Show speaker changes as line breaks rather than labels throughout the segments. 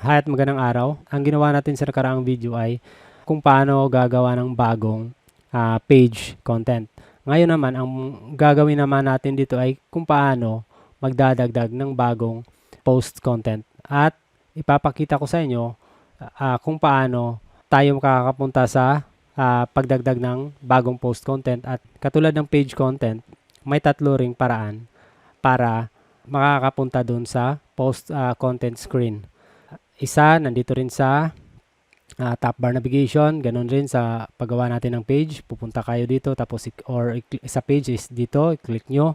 Hi at magandang araw. Ang ginawa natin sa nakaraang video ay kung paano gagawa ng bagong ah, page content. Ngayon naman, ang gagawin naman natin dito ay kung paano magdadagdag ng bagong post content. At ipapakita ko sa inyo ah, kung paano tayo makakapunta sa ah, pagdagdag ng bagong post content. At katulad ng page content, may tatlo ring paraan para makakapunta dun sa post ah, content screen. Isa, nandito rin sa ah, top bar navigation, ganun rin sa paggawa natin ng page, pupunta kayo dito tapos or sa page is dito, i-click nyo.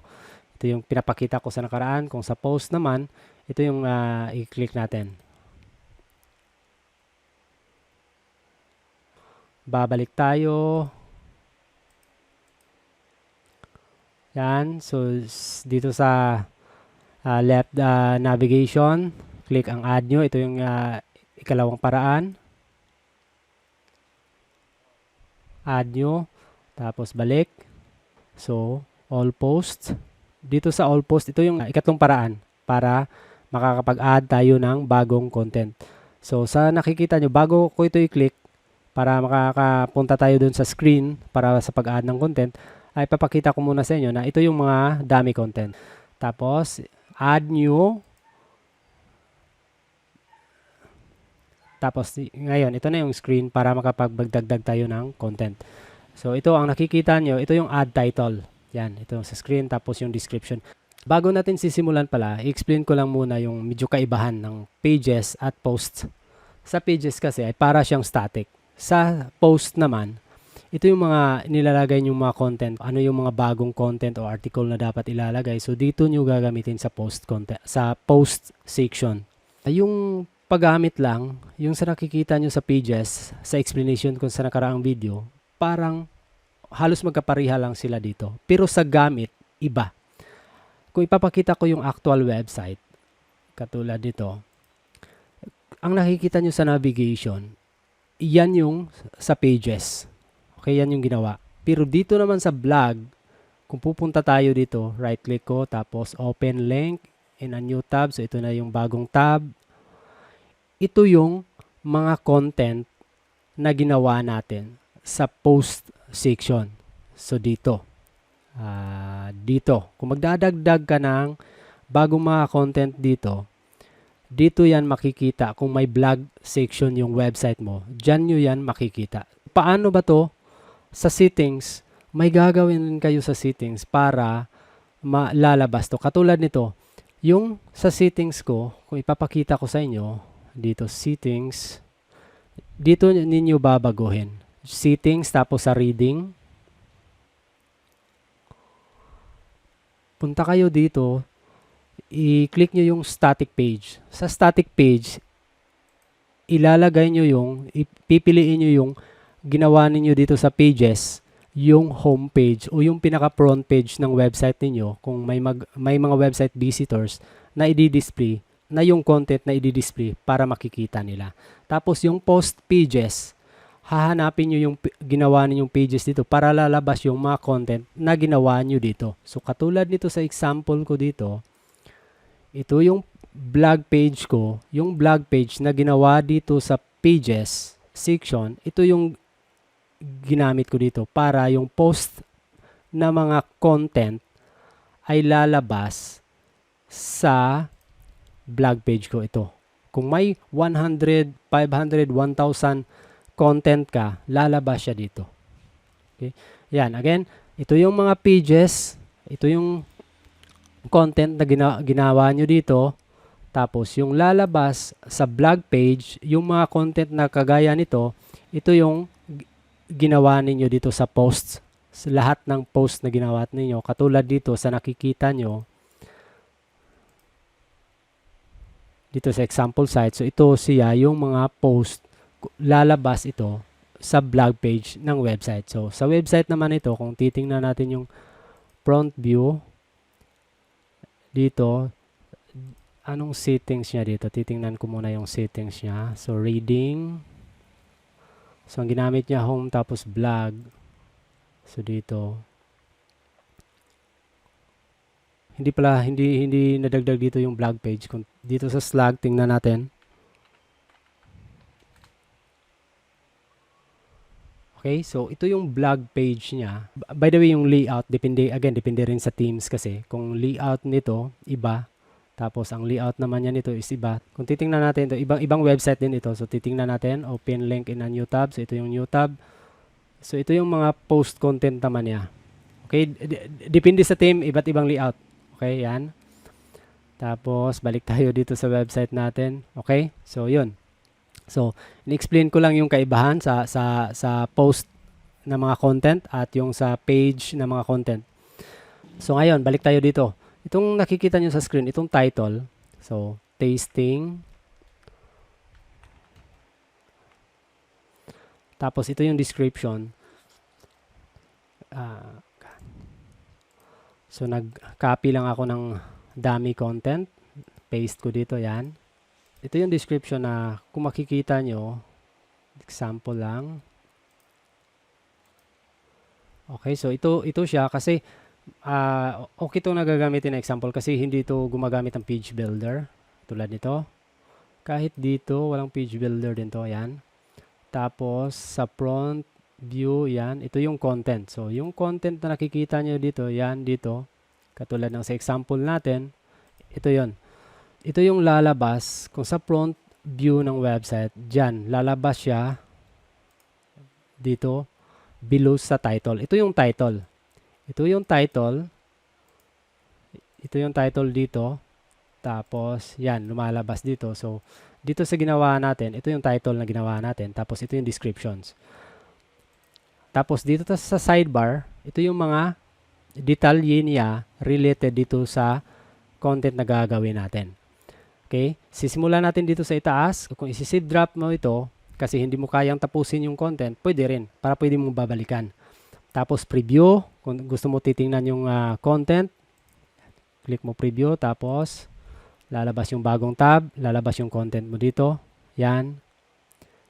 Ito yung pinapakita ko sa nakaraan. Kung sa post naman, ito yung ah, i-click natin. Babalik tayo. Yan. So, dito sa ah, left ah, navigation, click ang add nyo. Ito yung ah, ikalawang paraan. Add nyo. Tapos balik. So, all posts. Dito sa all posts, ito yung ah, ikatlong paraan para makakapag-add tayo ng bagong content. So, sa nakikita nyo, bago ko ito i-click, para makakapunta tayo dun sa screen para sa pag-add ng content, ay papakita ko muna sa inyo na ito yung mga dami content. Tapos, add new. Tapos, ngayon, ito na yung screen para makapagbagdagdag tayo ng content. So, ito ang nakikita nyo, ito yung add title. Yan, ito sa screen, tapos yung description. Bago natin sisimulan pala, i-explain ko lang muna yung medyo kaibahan ng pages at posts. Sa pages kasi ay para siyang static. Sa post naman, ito yung mga nilalagay yung mga content, ano yung mga bagong content o article na dapat ilalagay. So dito nyo gagamitin sa post content, sa post section. Yung paggamit lang, yung sa nakikita nyo sa pages, sa explanation ko sa nakaraang video, parang halos magkapariha lang sila dito. Pero sa gamit, iba. Kung ipapakita ko yung actual website, katulad nito, ang nakikita nyo sa navigation, yan yung sa pages. Okay, yan yung ginawa. Pero dito naman sa blog, kung pupunta tayo dito, right click ko, tapos open link in a new tab. So ito na yung bagong tab. Ito yung mga content na ginawa natin sa post section. So dito. Ah, dito. Kung magdadagdag ka ng bagong mga content dito, dito yan makikita kung may blog section yung website mo. Diyan nyo yan makikita. Paano ba to? Sa settings, may gagawin kayo sa settings para malalabas to. Katulad nito, yung sa settings ko, kung ipapakita ko sa inyo, dito settings, dito ninyo babaguhin. Settings, tapos sa reading. Punta kayo dito, i-click nyo yung static page. Sa static page, ilalagay nyo yung, ipipiliin nyo yung ginawa ninyo dito sa pages, yung home page o yung pinaka front page ng website ninyo kung may mag, may mga website visitors na i-display na yung content na i-display para makikita nila. Tapos yung post pages, hahanapin nyo yung ginawa ninyong pages dito para lalabas yung mga content na ginawa nyo dito. So katulad nito sa example ko dito, ito yung blog page ko, yung blog page na ginawa dito sa pages section, ito yung ginamit ko dito para yung post na mga content ay lalabas sa blog page ko ito. Kung may 100, 500, 1,000 content ka, lalabas siya dito. Okay? Yan, again, ito yung mga pages, ito yung content na gina- ginawa nyo dito. Tapos, yung lalabas sa blog page, yung mga content na kagaya nito, ito yung gi- ginawa ninyo dito sa posts. Sa lahat ng post na ginawa ninyo. Katulad dito sa nakikita nyo, dito sa example site. So, ito siya yung mga post, lalabas ito sa blog page ng website. So, sa website naman ito, kung titingnan natin yung front view, dito, anong settings niya dito? Titingnan ko muna yung settings niya. So, reading. So, ang ginamit niya home tapos blog. So, dito hindi pala hindi hindi nadagdag dito yung blog page kung dito sa Slack tingnan natin Okay, so ito yung blog page niya. By the way, yung layout, depende, again, depende rin sa Teams kasi. Kung layout nito, iba. Tapos, ang layout naman niya nito is iba. Kung titingnan natin ito, ibang, ibang website din ito. So, titingnan natin, open link in a new tab. So, ito yung new tab. So, ito yung mga post content naman niya. Okay, depende sa team, iba't ibang layout. Okay, yan. Tapos, balik tayo dito sa website natin. Okay, so, yun. So, in-explain ko lang yung kaibahan sa sa sa post na mga content at yung sa page na mga content. So ngayon, balik tayo dito. Itong nakikita nyo sa screen, itong title. So, tasting. Tapos ito yung description. Ah, so nag-copy lang ako ng dummy content. Paste ko dito 'yan ito yung description na kung makikita nyo, example lang. Okay, so ito ito siya kasi ah okay itong nagagamitin na example kasi hindi ito gumagamit ng page builder tulad nito. Kahit dito, walang page builder din to, yan. Tapos sa front view, yan, ito yung content. So yung content na nakikita nyo dito, yan dito, katulad ng sa example natin, ito yon ito yung lalabas kung sa front view ng website, dyan, lalabas siya dito below sa title. Ito yung title. Ito yung title. Ito yung title dito. Tapos, yan, lumalabas dito. So, dito sa ginawa natin, ito yung title na ginawa natin. Tapos, ito yung descriptions. Tapos, dito sa sidebar, ito yung mga detalye niya related dito sa content na gagawin natin. Okay? Sisimulan natin dito sa itaas. Kung isi-save drop mo ito, kasi hindi mo kayang tapusin yung content, pwede rin, para pwede mong babalikan. Tapos preview, kung gusto mo titingnan yung ah, content, click mo preview, tapos lalabas yung bagong tab, lalabas yung content mo dito. Yan.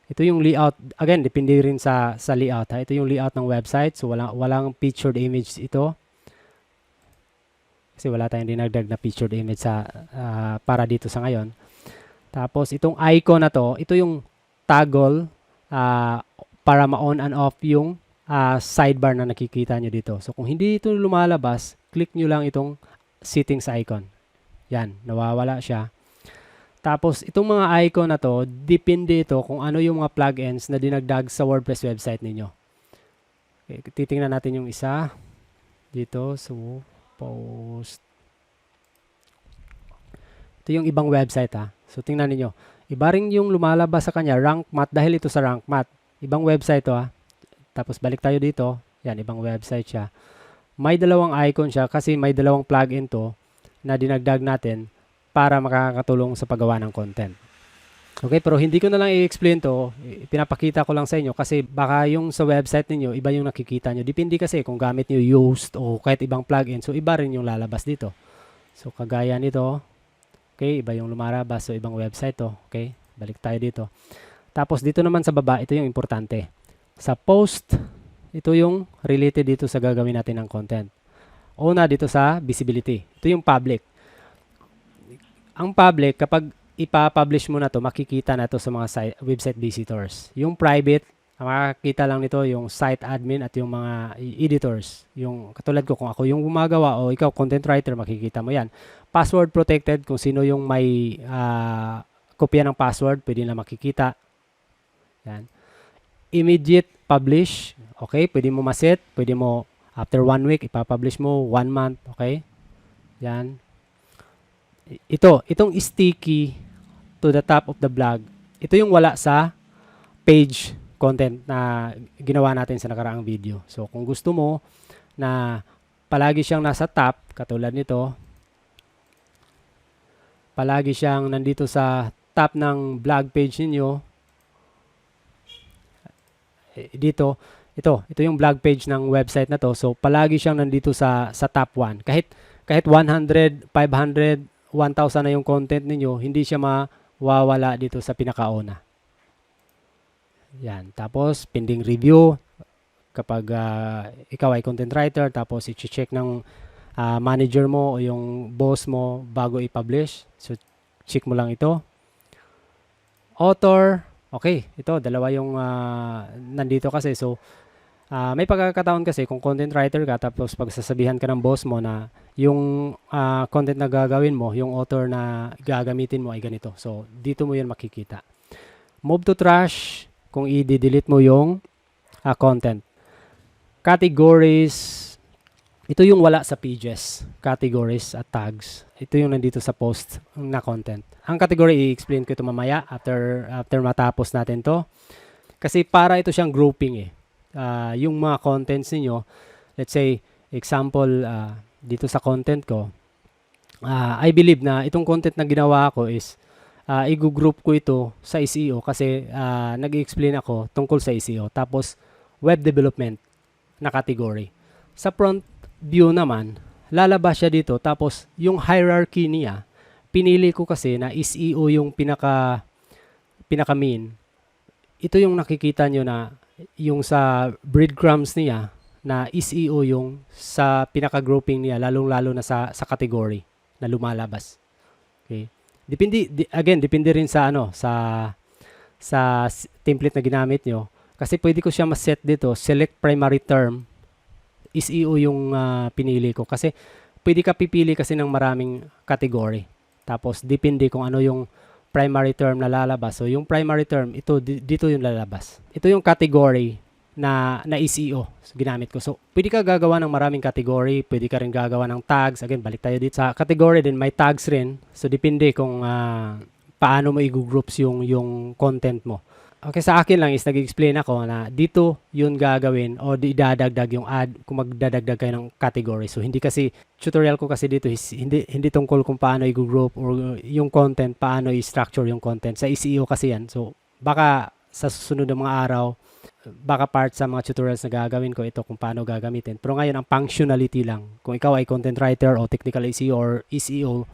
Ito yung layout. Again, depende rin sa sa layout. Ha? Ito yung layout ng website. So walang walang featured image ito. Kasi wala tayong dinagdag na featured image sa ah, para dito sa ngayon. Tapos itong icon na to, ito yung toggle ah, para ma-on and off yung ah, sidebar na nakikita nyo dito. So kung hindi ito lumalabas, click nyo lang itong settings icon. Yan, nawawala siya. Tapos itong mga icon na to, depende ito kung ano yung mga plugins na dinagdag sa WordPress website ninyo. Okay, titingnan natin yung isa dito. So, post. Ito yung ibang website ha. So tingnan niyo. Iba rin yung lumalabas sa kanya, rank mat dahil ito sa rank mat. Ibang website to ha. Tapos balik tayo dito. Yan, ibang website siya. May dalawang icon siya kasi may dalawang plugin to na dinagdag natin para makakatulong sa paggawa ng content. Okay, pero hindi ko na lang i-explain to. Pinapakita ko lang sa inyo kasi baka yung sa website ninyo, iba yung nakikita nyo. Depende kasi kung gamit nyo Yoast o kahit ibang plugin. So, iba rin yung lalabas dito. So, kagaya nito. Okay, iba yung lumarabas. So, ibang website to. Okay, balik tayo dito. Tapos, dito naman sa baba, ito yung importante. Sa post, ito yung related dito sa gagawin natin ng content. Una, dito sa visibility. Ito yung public. Ang public, kapag ipa-publish mo na to, makikita na to sa mga site, website visitors. Yung private, makakita lang nito yung site admin at yung mga editors. Yung katulad ko kung ako yung gumagawa o ikaw content writer, makikita mo 'yan. Password protected kung sino yung may ah, kopya ng password, pwede na makikita. Yan. Immediate publish, okay, pwede mo maset, pwede mo after one week ipapublish mo, one month, okay? Yan. Ito, itong sticky to the top of the blog, ito yung wala sa page content na ginawa natin sa nakaraang video. So, kung gusto mo na palagi siyang nasa top, katulad nito, palagi siyang nandito sa top ng blog page ninyo, eh, dito, ito, ito yung blog page ng website na to. So, palagi siyang nandito sa sa top 1. Kahit kahit 100, 500, 1,000 na yung content ninyo, hindi siya mawawala dito sa pinakauna. Yan. Tapos, pending review. Kapag ah, ikaw ay content writer, tapos i-check ng ah, manager mo o yung boss mo bago i-publish. So, check mo lang ito. Author, okay, ito, dalawa yung ah, nandito kasi. So, Ah, may pagkakataon kasi kung content writer ka tapos pagsasabihan ka ng boss mo na yung ah, content na gagawin mo, yung author na gagamitin mo ay ganito. So, dito mo yun makikita. Move to trash kung i-delete mo yung ah, content. Categories, ito yung wala sa pages. Categories at tags. Ito yung nandito sa post na content. Ang category, i-explain ko ito mamaya after, after matapos natin to. Kasi para ito siyang grouping eh. Ah, yung mga contents ninyo, let's say, example, ah, dito sa content ko, ah, I believe na itong content na ginawa ko is uh, i-group ko ito sa SEO kasi ah, nag-explain ako tungkol sa SEO. Tapos, web development na category. Sa front view naman, lalabas siya dito. Tapos, yung hierarchy niya, pinili ko kasi na SEO yung pinaka pinaka main. Ito yung nakikita nyo na yung sa breadcrumbs niya na SEO yung sa pinaka-grouping niya, lalong-lalo na sa, sa category na lumalabas. Okay? Depende, di- again, depende rin sa ano, sa sa template na ginamit nyo. Kasi pwede ko siya ma-set dito, select primary term, SEO yung ah, pinili ko. Kasi pwede ka pipili kasi ng maraming category. Tapos depende kung ano yung primary term na lalabas. So yung primary term, ito di- dito yung lalabas. Ito yung category na na SEO ginamit ko. So pwede ka gagawa ng maraming category, pwede ka rin gagawa ng tags. Again, balik tayo dito sa category din, may tags rin. So depende kung ah, paano mo i-groups yung yung content mo. Okay, sa akin lang is nag-explain ako na dito yun gagawin o di dadagdag yung ad kung magdadagdag kayo ng category. So hindi kasi tutorial ko kasi dito is hindi hindi tungkol kung paano i-group or yung content, paano i-structure yung content. Sa SEO kasi yan. So baka sa susunod na mga araw baka part sa mga tutorials na gagawin ko ito kung paano gagamitin. Pero ngayon ang functionality lang. Kung ikaw ay content writer o technical SEO or SEO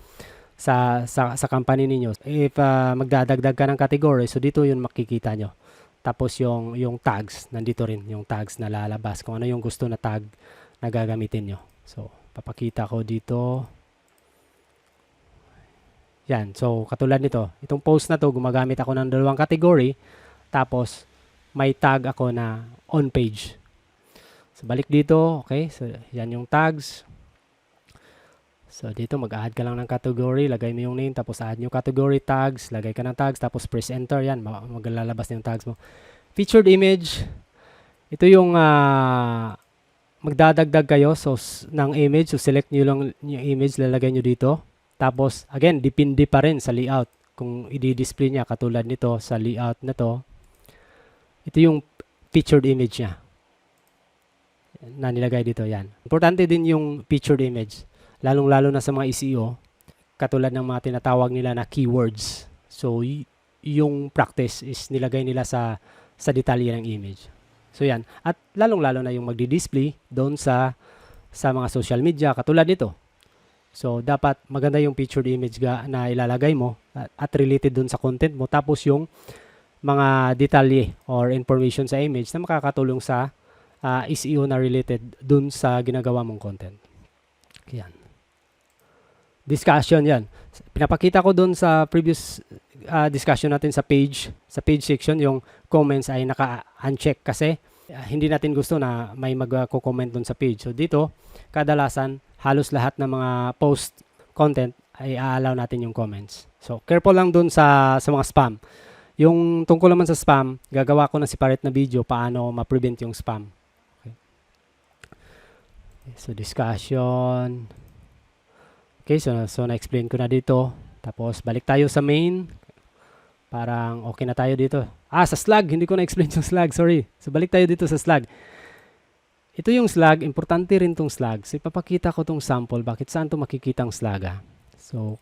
sa sa sa company ninyo, if ah, magdadagdag ka ng category, so dito 'yun makikita nyo. Tapos yung yung tags, nandito rin yung tags na lalabas kung ano yung gusto na tag na gagamitin nyo. So, papakita ko dito. Yan. So, katulad nito, itong post na to, gumagamit ako ng dalawang category. Tapos, may tag ako na on page. So, balik dito. Okay. So, yan yung tags. So, dito mag-add ka lang ng category. Lagay mo yung name. Tapos, add yung category tags. Lagay ka ng tags. Tapos, press enter. Yan. ma- Maglalabas na yung tags mo. Featured image. Ito yung ah, magdadagdag kayo so, ng image. So, select nyo lang yung image. Lalagay nyo dito. Tapos, again, depende pa rin sa layout. Kung i-display niya, katulad nito, sa layout na to, ito yung featured image niya na nilagay dito. Yan. Importante din yung featured image. Lalong-lalo na sa mga SEO, katulad ng mga tinatawag nila na keywords. So, y- yung practice is nilagay nila sa sa detalye ng image. So, yan. At lalong-lalo na yung magdi-display doon sa sa mga social media, katulad nito. So, dapat maganda yung featured image ga, na ilalagay mo at, at related dun sa content mo. Tapos yung mga detalye or information sa image na makakatulong sa ah, SEO na related dun sa ginagawa mong content. Yan. Discussion yan. Pinapakita ko dun sa previous ah, discussion natin sa page, sa page section, yung comments ay naka-uncheck kasi ah, hindi natin gusto na may magko-comment dun sa page. So dito, kadalasan halos lahat ng mga post content ay aalaw natin yung comments. So careful lang dun sa sa mga spam. Yung tungkol naman sa spam, gagawa ko ng separate na video paano ma-prevent yung spam. Okay. So discussion. Okay, so so na-explain ko na dito. Tapos balik tayo sa main. Parang okay na tayo dito. Ah, sa slug, hindi ko na-explain yung slug, sorry. So balik tayo dito sa slug. Ito yung slug, importante rin tong slug. So ipapakita ko tong sample, bakit saan to makikita ang slug ah. So,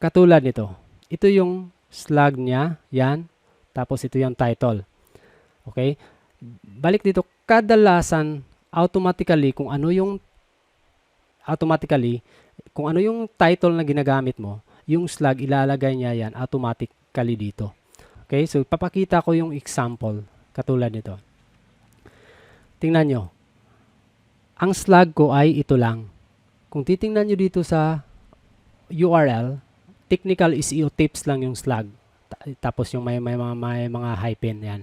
katulad nito. Ito yung slug niya, yan. Tapos ito yung title. Okay? Balik dito, kadalasan automatically kung ano yung automatically kung ano yung title na ginagamit mo, yung slug ilalagay niya yan automatically dito. Okay? So papakita ko yung example katulad nito. Tingnan nyo. Ang slug ko ay ito lang. Kung titingnan nyo dito sa URL, technical SEO tips lang yung slug. Ta- Tapos yung may, may, mga, may mga hyphen yan.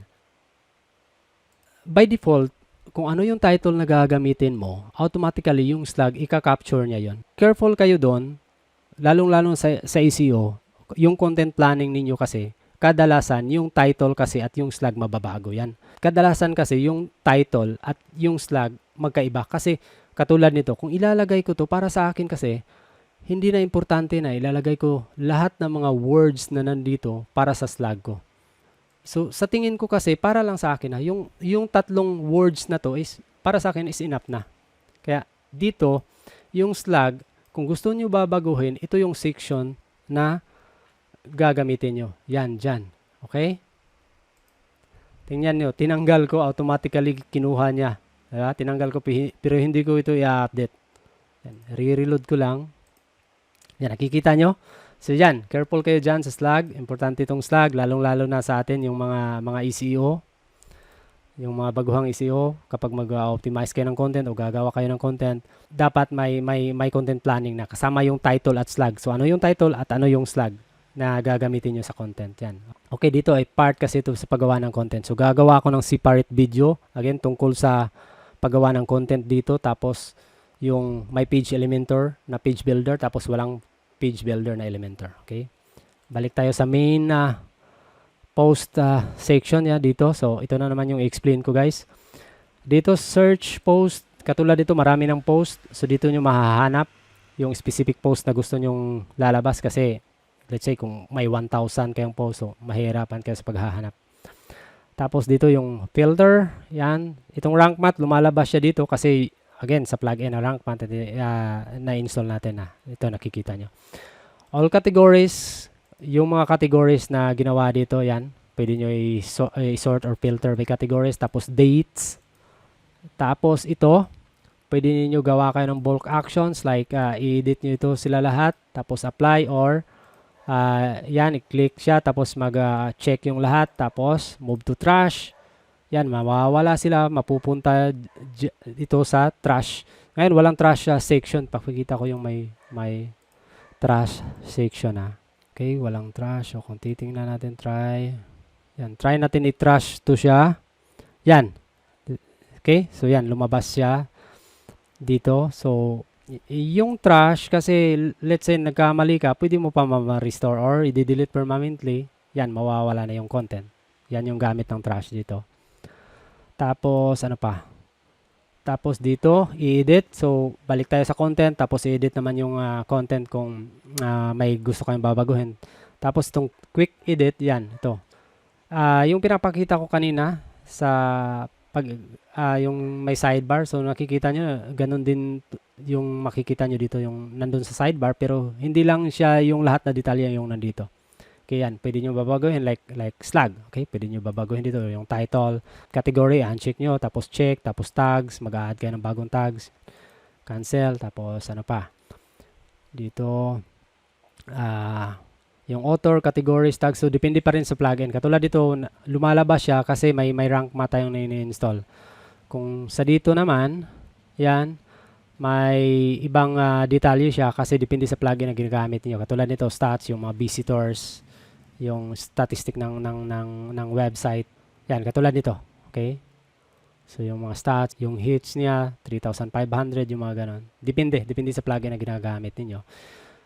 By default, kung ano yung title na gagamitin mo, automatically yung slug, ika-capture niya yon. Careful kayo doon, lalong-lalong sa, sa SEO, yung content planning ninyo kasi, kadalasan yung title kasi at yung slug mababago yan. Kadalasan kasi yung title at yung slug magkaiba kasi katulad nito, kung ilalagay ko to para sa akin kasi, hindi na importante na ilalagay ko lahat ng mga words na nandito para sa slug ko. So, sa tingin ko kasi, para lang sa akin na, yung, yung tatlong words na to is, para sa akin is enough na. Kaya, dito, yung slug, kung gusto nyo babaguhin, ito yung section na gagamitin nyo. Yan, dyan. Okay? Tingnan nyo, tinanggal ko, automatically kinuha niya. Diba? Tinanggal ko, pero hindi ko ito i-update. Yan, Re-reload ko lang. Yan, nakikita nyo? So yan, careful kayo dyan sa slug. Importante itong slug, lalong-lalo na sa atin yung mga mga ECO. Yung mga baguhang ECO, kapag mag-optimize kayo ng content o gagawa kayo ng content, dapat may, may, may content planning na kasama yung title at slug. So ano yung title at ano yung slug na gagamitin nyo sa content. Yan. Okay, dito ay part kasi ito sa paggawa ng content. So gagawa ako ng separate video, again, tungkol sa paggawa ng content dito. Tapos yung my page elementor na page builder, tapos walang page builder na Elementor. Okay? Balik tayo sa main na post uh, section ya dito. So, ito na naman yung explain ko guys. Dito, search post. Katulad dito, marami ng post. So, dito nyo mahahanap yung specific post na gusto nyong lalabas kasi let's say kung may 1,000 kayong post, so mahirapan kayo sa paghahanap. Tapos dito yung filter, yan. Itong rank math, lumalabas siya dito kasi again sa plugin na rank math uh, na-install natin na. Ito nakikita nyo. All categories, yung mga categories na ginawa dito, yan. Pwede nyo i-so- i-sort or filter by categories. Tapos dates. Tapos ito, pwede niyo gawa kayo ng bulk actions like uh, i-edit nyo ito sila lahat. Tapos apply or uh, yan, i-click siya. Tapos mag-check yung lahat. Tapos move to trash. Yan, mawawala sila, mapupunta ito sa trash. Ngayon, walang trash uh, section. Pakikita ko yung may, may trash section ha. Okay, walang trash. So, kung titingnan natin, try. Yan, try natin i-trash to siya. Yan. Okay, so yan, lumabas siya dito. So, yung trash, kasi let's say nagkamali ka, pwede mo pa ma-restore or i-delete permanently. Yan, mawawala na yung content. Yan yung gamit ng trash dito. Tapos, ano pa? Tapos dito, i-edit. So, balik tayo sa content. Tapos, i-edit naman yung ah, content kung ah, may gusto kayong babaguhin. Tapos, itong quick edit, yan, ito. Ah, yung pinapakita ko kanina sa pag ah, yung may sidebar. So, nakikita nyo, ganun din yung makikita nyo dito, yung nandun sa sidebar. Pero, hindi lang siya yung lahat na detalye yung nandito. Okay, yan. Pwede nyo babaguhin like, like slug. Okay, pwede nyo babaguhin dito yung title, category, uncheck nyo, tapos check, tapos tags, mag-add kayo ng bagong tags, cancel, tapos ano pa. Dito, ah, yung author, categories, tags, so depende pa rin sa plugin. Katulad dito, lumalabas siya kasi may, may rank mata yung na-install. Kung sa dito naman, yan, may ibang ah, detalye siya kasi depende sa plugin na ginagamit niyo. Katulad nito, stats, yung mga visitors, yung statistic ng ng ng ng website. Yan, katulad nito. Okay? So yung mga stats, yung hits niya, 3,500, yung mga ganon. Depende, depende sa plugin na ginagamit ninyo.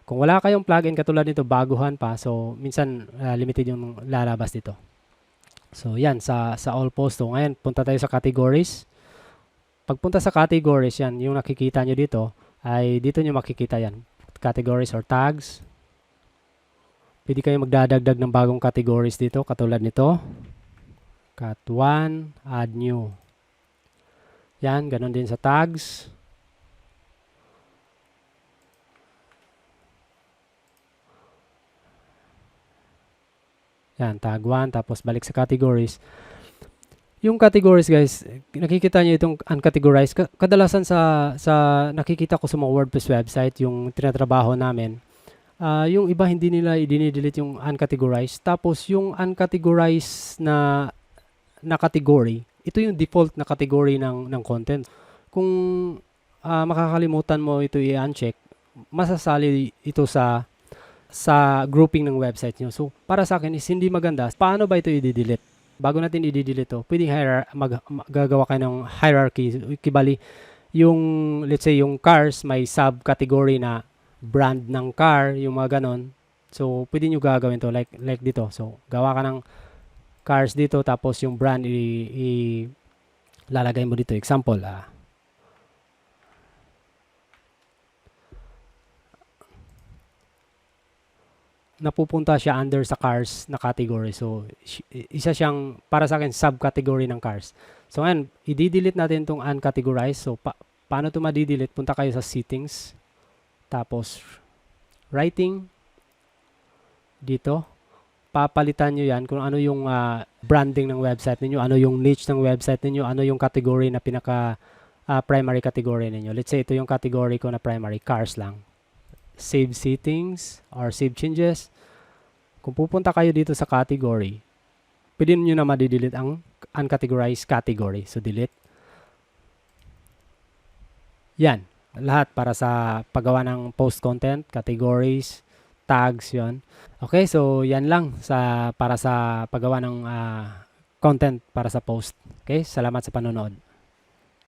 Kung wala kayong plugin katulad nito, baguhan pa, so minsan ah, limited yung lalabas dito. So yan, sa, sa all post. So ngayon, punta tayo sa categories. Pagpunta sa categories, yan, yung nakikita nyo dito, ay dito nyo makikita yan. Categories or tags. Pwede kayo magdadagdag ng bagong categories dito, katulad nito. Cat 1, add new. Yan, ganun din sa tags. Yan, tag 1, tapos balik sa categories. Yung categories guys, nakikita niyo itong uncategorized. Ka- Kadalasan sa sa nakikita ko sa mga WordPress website, yung tinatrabaho namin, ah, yung iba hindi nila i-delete yung uncategorized. Tapos yung uncategorized na na category, ito yung default na category ng ng content. Kung ah, makakalimutan mo ito i-uncheck, masasali ito sa sa grouping ng website nyo. So, para sa akin is hindi maganda. Paano ba ito i-delete? bago natin i-delete to, pwedeng hierar- mag, mag- gagawa kayo ng hierarchy. Kibali, yung, let's say, yung cars, may subcategory na brand ng car, yung mga ganon. So, pwede nyo gagawin to, like, like dito. So, gawa ka ng cars dito, tapos yung brand, i, i- lalagay mo dito. Example, ah, napupunta siya under sa cars na category. So, isa siyang, para sa akin, subcategory ng cars. So, ngayon, i-delete natin itong uncategorized. So, pa- paano ito ma-delete? Punta kayo sa settings. Tapos, writing. Dito. Papalitan nyo yan kung ano yung ah, branding ng website ninyo, ano yung niche ng website ninyo, ano yung category na pinaka ah, primary category ninyo. Let's say ito yung category ko na primary, cars lang save settings or save changes. Kung pupunta kayo dito sa category, pwede nyo na ma-delete ang uncategorized category. So, delete. Yan. Lahat para sa paggawa ng post content, categories, tags, yon. Okay, so yan lang sa para sa paggawa ng ah, content para sa post. Okay, salamat sa panonood.